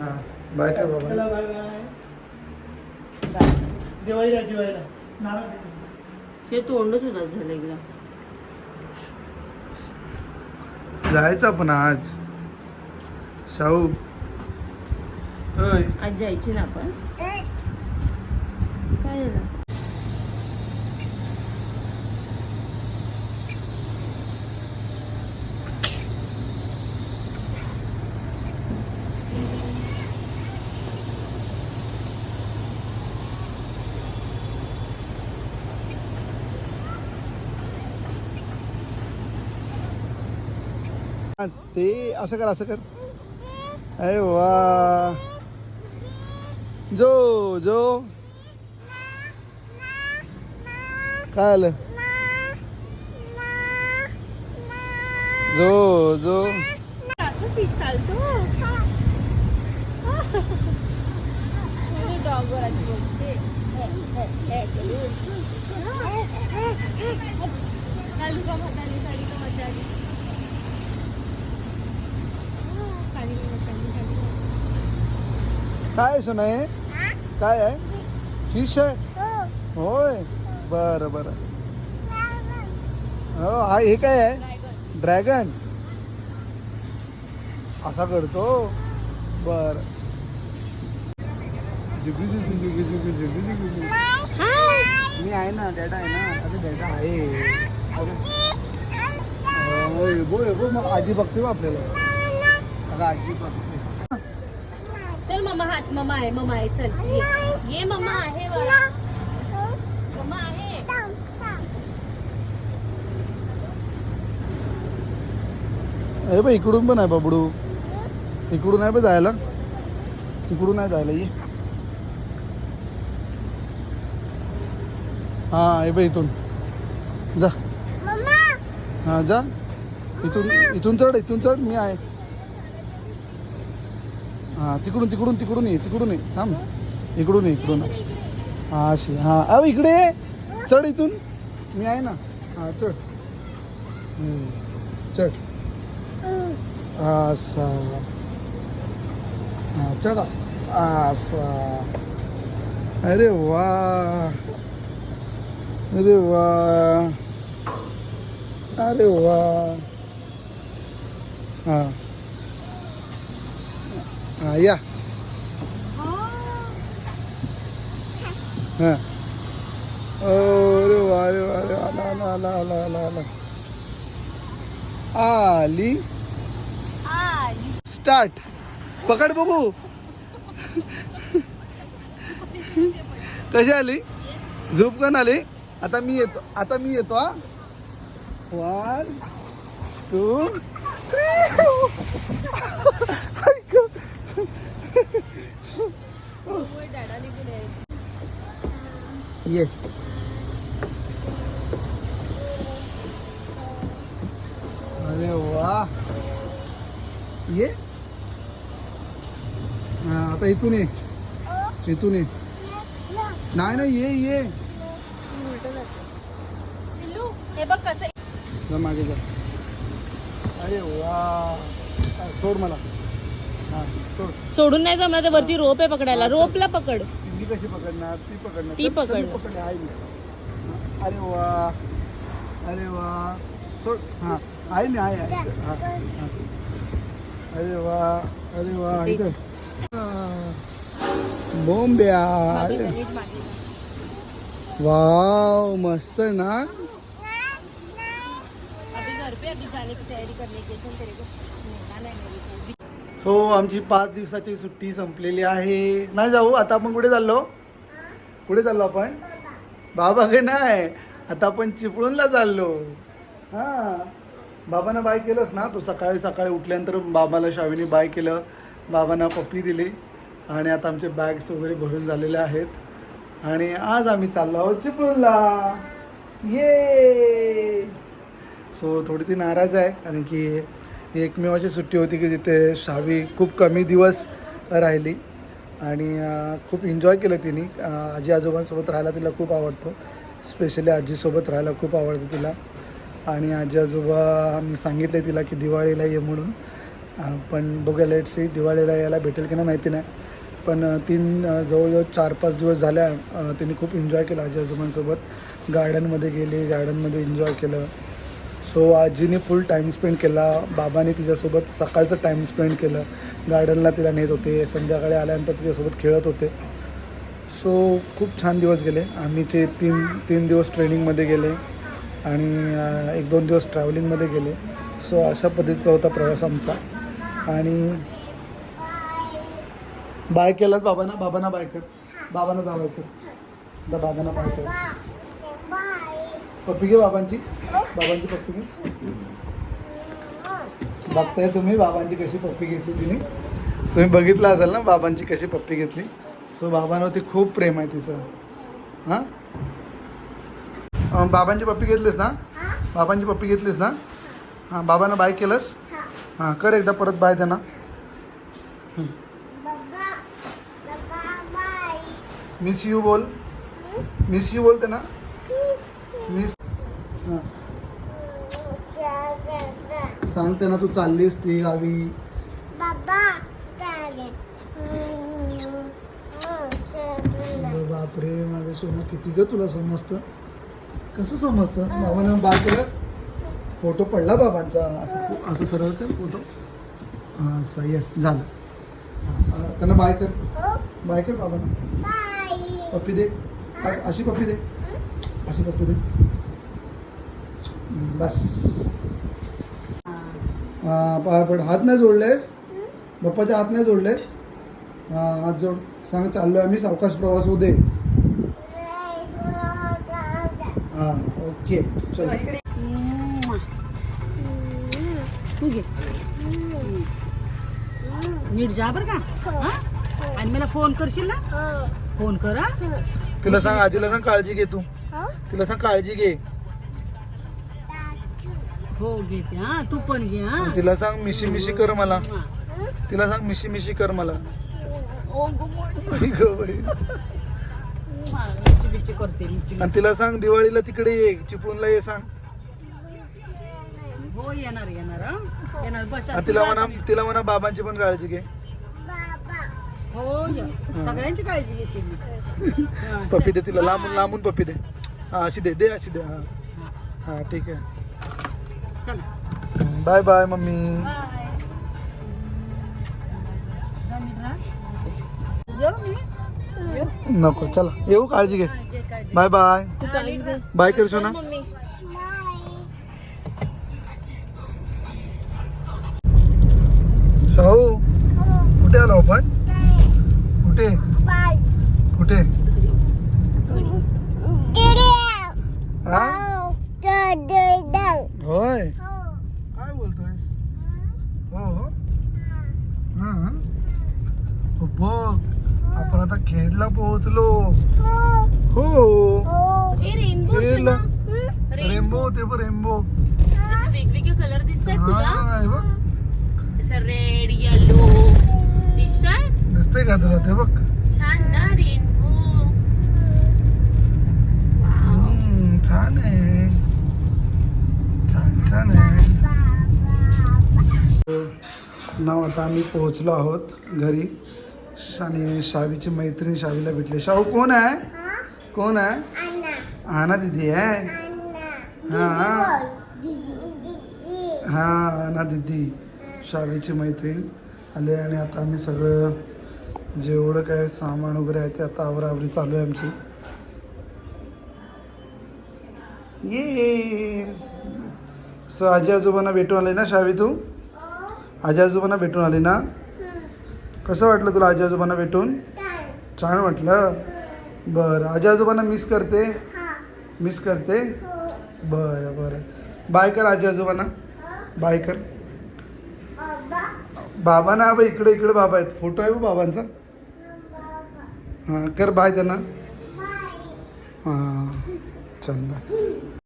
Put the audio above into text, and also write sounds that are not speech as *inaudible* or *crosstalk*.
हा. बाय कर बाबा. चला बाय बाय. दिवाळीला दिवाळीला नारळ दे. ते तोंडच होतात झालं एकदा. जायचं आपण आज. शाहू. होय. आज जायची ना आपण काय झालं आज ते असं कर असं कर. अरे वा. जो जो. काय आलं? जो जो. असं फिश चालतो डॉगवर आधी बोलते. काय सोना आहे काय आहे? फ़िश आहे? होय. बरं बरं. हो हा हे काय आहे. ड्रॅगन. असा करतो. बर. जुगू जुगू जुगू जुगू जुगू जुगू जुगू. मी आहे ना डॅडा आहे ना. अरे डॅडा आहे. अरे हो, येबो येबो मग आजी बघते बा आपल्याला. आजी बघते. मम्मा हात मम्मा आहे मम्मा आहे. चल ये. ये मम्मा आहे बाळा. मम्मा आहे. अरे बा इकडून पण आहे बाबडू. इकडून आहे बा जायला. इकडून आहे जायला ये. हा ये बा इथून. जा. हा जा. इथून इथून चढ इथून चढ. मी आहे. हां तिकडून तिकडून तिकडून ये तिकडून ये. थांब. इकडून ये इकडून. हा अशी. हां. अहो इकडे चढ इथून. मी आहे ना. हां चढ. चढ. असा हां चढा. असा अरे वा. अरे वा. अरे वा. हां. हा या. हा. अरे वा अरे वा अरे. आला आला आला आला आला आला. आली. स्टार्ट. पकड बघू. कशी आली? झोप कन आली? आता मी येतो आता मी येतो हा. वन टू ये। अरे वा ये? हा आता इथून ये. इथून ये. नाही नाही ये ये. पिल्लू, हे बघ कसं जा मागे जा. अरे वा सोड मला. हा सोड. सोडून नाही जमणार ते वरती रोप आहे पकडायला. रोपला पकड. मी कशी पकडणार? ती पकडणार. ती पकड. पकडले आहे मी. हा, अरे वा. अरे वा. सोड हा आहे मी आहे आहे. हा, हा. अरे वा अरे वा इथं. बोंब्या अरे नीट मागे जा. वाव मस्त ना? अभी घर पे अभी जाने की तैयारी करने की चल तेरे को. नेना नाही मेरे को. हो आमची पाच दिवसाची सुट्टी संपलेली आहे. नाही जाऊ आता आपण कुठे चाललो? कुठे चाललो आपण? बाबा काय नाही. आता आपण चिपळूणला चाललो. हां. बाबांना बाय केलंस ना? तू सकाळी सकाळी उठल्यानंतर बाबाला शावीने बाय केलं. बाबांना पप्पी दिली. आणि आता आमचे बॅग्स वगैरे भरून झालेले आहेत. आणि आज आम्ही चाललो आहोत चिपळूणला. ये सो थोडी ती नाराज आहे कारण की ही एकमेवाची सुट्टी होती की जिथे शावी खूप कमी दिवस राहिली आणि खूप एन्जॉय केलं तिने. आजी आजोबांसोबत राहायला तिला खूप आवडतं. स्पेशली आजीसोबत राहायला खूप आवडतं तिला. आणि आजी आजोबांनी सांगितलं तिला की दिवाळीला ये म्हणून. पण बघूया लेट सी दिवाळीला यायला भेटेल की नाही माहिती नाही. पण तीन जवळजवळ चार पाच दिवस झाल्या तिने खूप एन्जॉय केलं आजी आजोबांसोबत. गार्डनमध्ये गेली गार्डनमध्ये एन्जॉय केलं. सो आजीने फुल टाईम स्पेंड केला बाबाने तिच्यासोबत सकाळचं टाईम स्पेंड केलं गार्डनला तिला नेत होते संध्याकाळी आल्यानंतर तिच्यासोबत खेळत होते. सो खूप छान दिवस गेले. आम्हीचे तीन तीन दिवस ट्रेनिंगमध्ये गेले आणि एक दोन दिवस ट्रॅव्हलिंगमध्ये गेले. सो अशा पद्धतीचा होता प्रवास आमचा. आणि बाय केलाच बाबांना? बाबांना बाय कर. बाबांना जा बाबांना बाय कर. पप्पी घे बाबांची. बाबांची पप्पी घे बघताय तुम्ही बाबांची कशी पप्पी घेतली तिने? तुम्ही बघितलं असाल ना बाबांची कशी पप्पी घेतली? सो बाबांवरती खूप प्रेम आहे तिचं. हां? बाबांची पप्पी घेतलीस ना? बाबांची पप्पी घेतलीस ना? हां बाबांना बाय केलंस? हां कर एकदा परत बाय त्यांना. मिस यू बोल. मिस यू बोलते ना? मिस हां सांगते ना तू चाललीस ती गावी. बाबा चालेल. अरे बापरे माझं सोनं किती ग तुला समजतं? कसं समजतं? बाबानं बाय केलंस? फोटो पडला बाबांचा. असं फो- असं सरळ कर फोटो. हां असं येस झालं. हां, अं, त्यांना बाय कर. बाय कर बाबांना. बाय. पप्पी दे. अ- अशी पप्पी दे. अशी पप्पी दे. बस. हां पाय पड हात नाही जोडलेस. बाप्पाचे हात नाही जोडलेस. हां हात जोड. सांग चाललो आम्ही. सावकाश प्रवास होऊ दे. हां ओके. चलो. तू घे. नीट जा बरं का. हा? आणि मला फोन करशील ना? फोन कर हा? तिला सांग आजीला सांग काळजी घे तू. तिला सांग काळजी घे. हो घेते. हा तू पण घे हा. तिला सांग मिशी मिशी कर मला. तिला सांग मिशी मिशी कर मला. ओ, गो, बाई. करते आणि तिला सांग दिवाळीला तिकडे ये चिपळूणला ये सांग. हो येणार येणार हा. येणार बस. आणि तिला म्हणा तिला म्हणा बाबांची पण काळजी घे. हो ये. सगळ्यांची काळजी घेते मी. हा, *laughs* पप्पी दे तिला लांबून लांबून पप्पी दे. हा अशी दे दे अशी दे हा. हा ठीक आहे. Bye bye mummy. बाय जा नीट राहा. येऊ मी येऊ नको चला. येऊ काळजी घे. Bye bye? बाय कर सोना. मम्मी शाहू कुठे आलो आपण? कुठे? कुठे? हा होय काय बोलतोयस हो हो. हा हो, बघ. आपण आता खेडला पोहोचलो. हो. हे रेनबो खेडला. रेनबो ते पण रेम्बो वेगवेगळे कलर दिसत आहेत तुला? हा हे बघ. असं रेड येलो दिसतात दिसतंय का तुला ते बघ? छान ना रेनबो. हम्म, छान आहे. छान छान आहे. नाव आता आम्ही पोहोचलो आहोत घरी. आणि शावीची मैत्रीण शावीला भेटली. शाहू कोण आहे? कोण आहे? आना दिदी आहे? हा हा. आना दिदी शावीची मैत्रीण आले आणि आता आम्ही सगळं जेवढं काय सामान वगैरे आहे ते आता आवरावरी चालू आहे आमची. ये. सो आजी आजोबांना भेटून आले ना शावी तू? आजी आजोबांना भेटून आली ना? कसं वाटलं तुला आजी आजोबांना भेटून? छान. वाटलं? बरं. आजी आजोबांना मिस करते? मिस करते? बरं बरं. बाय कर आजी आजोबांना. बाय कर. बाबा ना बा इकडे इकडे बाबा आहेत. फोटो आहे बाबांचा? हां कर बाय त्यांना. हां. चल बाय.